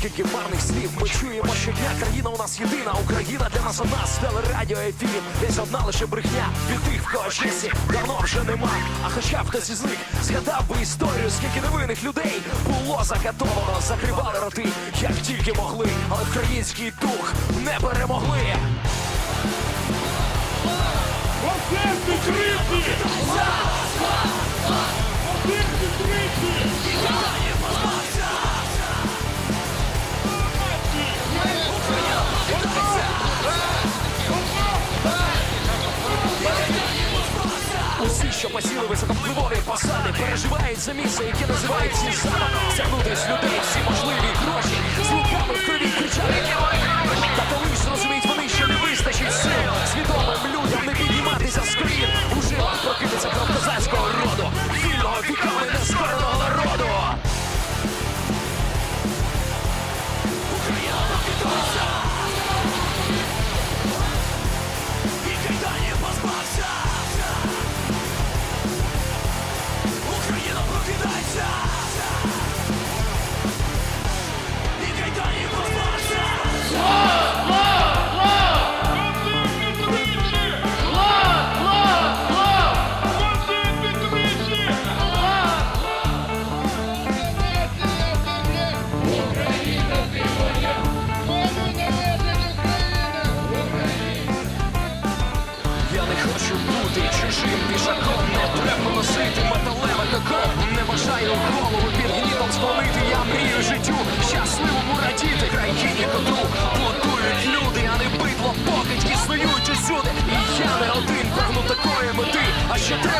слів. Ми чуємо щодня, країна у нас єдина, Україна для нас одна з телерадіо ефірів. Десь одна лише брехня від тих, в кого честі давно вже нема. А хоча б хтось із них згадав би історію, скільки невинних людей було закатовано, закривали роти, як тільки могли, але український дух не перемогли. Крики! Офігні що посіли високопливові посади, переживають за місце, яке називається сільсадом. Хочу бути чужим пішаком, не треба носити металеве Повертаю голову під гнітом склонити. Я мрію життю щасливому радіти. Країні, котру блокують люди, а не битло покидьки снують усюди. І я не один прагну такої мети, а ще треба.